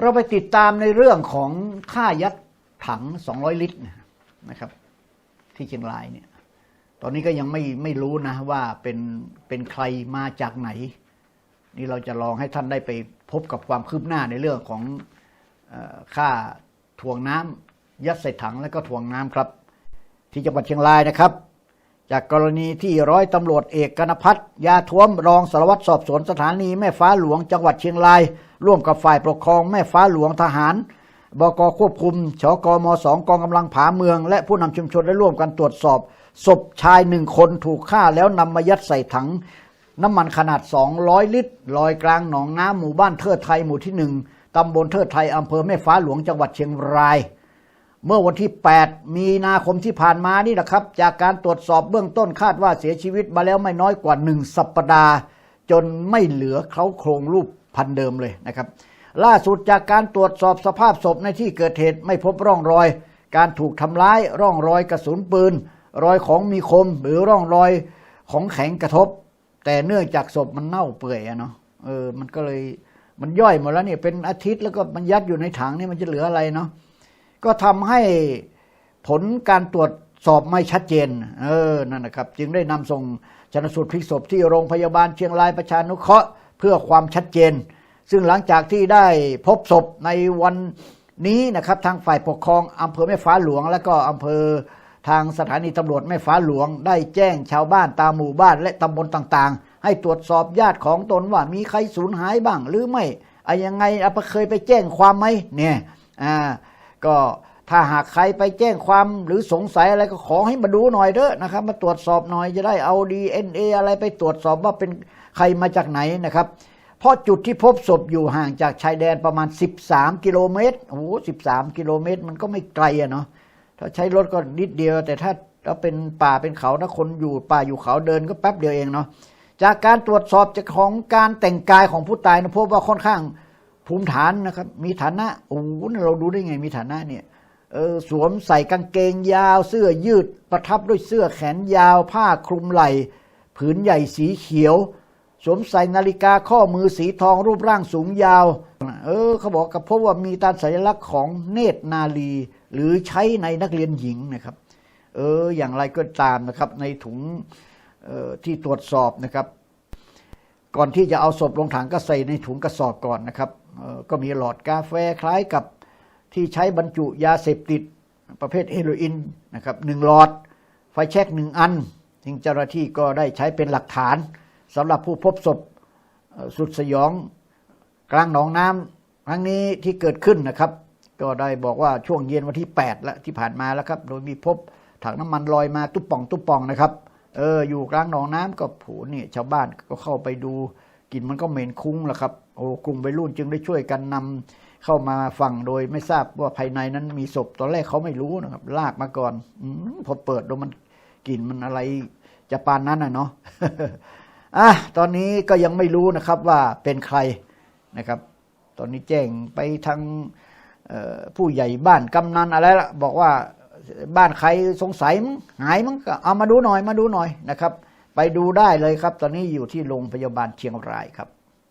เราไปติดตามในเรื่องของค่ายัดถัง 200 ลิตรนะครับ ที่เชียงรายเนี่ย ตอนนี้ก็ยังไม่ไม่รู้นะว่าเป็นเป็นใครมาจากไหน นี่เราจะลองให้ท่านได้ไปพบกับความคืบหน้าในเรื่องของค่าถ่วงน้ำยัดใส่ถังแล้วก็ถ่วงน้ำครับ ที่จังหวัดเชียงรายนะครับ จากกรณีที่ร้อยตำรวจเอกกนพัฒน์ยาท้วมรองสารวัตรสอบสวนสถานีแม่ฟ้าหลวงจังหวัดเชียงราย ร่วมกับฝ่ายปกครองแม่ฟ้าหลวงทหารบกควบคุมชกมสองกองกำลังผาเมือง และผู้นำชุมชนได้ร่วมกันตรวจสอบศพชายหนึ่งคนถูกฆ่าแล้วนำมายัดใส่ถัง น้ำมันขนาด 200 ลิตรลอยกลางหนองน้ำหมู่บ้านเทิดไทยหมู่ที่หนึ่งตำบลเทิดไทยอำเภอแม่ฟ้าหลวงจังหวัดเชียงราย เมื่อวันที่ 8 มีนาคมที่ผ่านมานี่แหละครับ จากการตรวจสอบเบื้องต้นคาดว่าเสียชีวิตมาแล้วไม่น้อยกว่า 1 สัปดาห์ จนไม่เหลือเขาโครงรูปพันเดิมเลยนะครับ ล่าสุดจากการตรวจสอบสภาพศพในที่เกิดเหตุไม่พบร่องรอย การถูกทำร้ายร่องรอยกระสุนปืน รอยของมีคมหรือร่องรอยของแข็งกระทบ แต่เนื่องจากศพมันเน่าเปื่อยอะเนาะเออมันก็เลยมันย่อยหมดแล้วเนี่ยเป็นอาทิตย์แล้วก็มันยัดอยู่ในถังนี่มันจะเหลืออะไรเนาะ ก็ทำให้ผลการตรวจสอบไม่ชัดเจน เออ นั่นนะครับ จึงได้นำส่งชนสูตรพลิกศพที่โรงพยาบาลเชียงรายประชานุเคราะห์เพื่อความชัดเจน ซึ่งหลังจากที่ได้พบศพในวันนี้นะครับ ทางฝ่ายปกครองอำเภอแม่ฟ้าหลวง และก็อำเภอทางสถานีตำรวจแม่ฟ้าหลวง ได้แจ้งชาวบ้านตามหมู่บ้านและตำบลต่างๆ ให้ตรวจสอบญาติของตนว่ามีใครสูญหายบ้างหรือไม่อะยังไงอะเคยไปแจ้งความไหมเนี่ย อ่า ก็ถ้าหากใครไปแจ้งความหรือสงสัยอะไรก็ขอให้มาดูหน่อยเด้อนะครับ มาตรวจสอบหน่อยจะได้เอาดีเอ็นเออะไรไปตรวจสอบว่าเป็นใครมาจากไหนนะครับ เพราะจุดที่พบศพอยู่ห่างจากชายแดนประมาณ 13 กิโลเมตรโอ้โห13กิโลเมตร มันก็ไม่ไกลอะเนาะถ้าใช้รถก็นิดเดียว แต่ถ้าเราเป็นป่าเป็นเขาถ้าคนอยู่ป่าอยู่เขาเดินก็แป๊บเดียวเองเนาะจากการตรวจสอบจากของการแต่งกายของผู้ตายนะพบว่าค่อนข้าง ภูมิฐานนะครับ มีฐานะโอ้โหเราดูได้ไงมีฐานะเนี่ยเออสวมใส่กางเกงยาว เสื้อยืดประทับด้วยเสื้อแขนยาว ผ้าคลุมไหล่ ผืนใหญ่สีเขียว สวมใส่นาฬิกาข้อมือสีทองรูปร่างสูงยาว เออเขาบอกกับพบว่ามีตาสัญลักษณ์ของเนตรนาลี หรือใช้ในนักเรียนหญิงนะครับ เอออย่างไรก็ตามนะครับในถุงออที่ตรวจสอบนะครับ ก่อนที่จะเอาศพลงถังก็ใส่ในถุงกระสอบก่อนนะครับ ก็มีหลอดกาแฟคล้ายกับที่ใช้บรรจุยาเสพติดประเภทเฮโรอีนนะครับหนึ่งหลอด ไฟแช็กหนึ่งอันซึ่งเจ้าหน้าที่ก็ได้ใช้เป็นหลักฐานสำหรับผู้พบศพสุดสยองกลางหนองน้ำครั้งนี้ที่เกิดขึ้นนะครับ ก็ได้บอกว่าช่วงเย็นวันที่ 8 แล้วที่ผ่านมาแล้วครับ โดยมีพบถังน้ำมันลอยมาตุ๊บป่องตุ๊บป่องนะครับเอออยู่กลางหนองน้ำก็ผูนี่ชาวบ้านก็เข้าไปดู กลิ่นมันก็เหม็นคุ้งแหละครับโอ้กลุ่มวัยรุ่นจึงได้ช่วยกันนำเข้ามาฟังโดยไม่ทราบว่าภายในนั้นมีศพตอนแรกเขาไม่รู้นะครับ ลากมาก่อนอพอเปิดดูมันกลิ่นมันอะไรจะปานนั้นอะเนาะอะตอนนี้ก็ยังไม่รู้นะครับว่าเป็นใครนะครับ ตอนนี้แจ้งไปทางผู้ใหญ่บ้านกำนันอะไรละบอกว่าบ้านใครสงสัยมั้งหายมั้งก็เอามาดูหน่อยมาดูหน่อยนะครับ ไปดูได้เลยครับ ตอนนี้อยู่ที่โรงพยาบาลเชียงรายครับ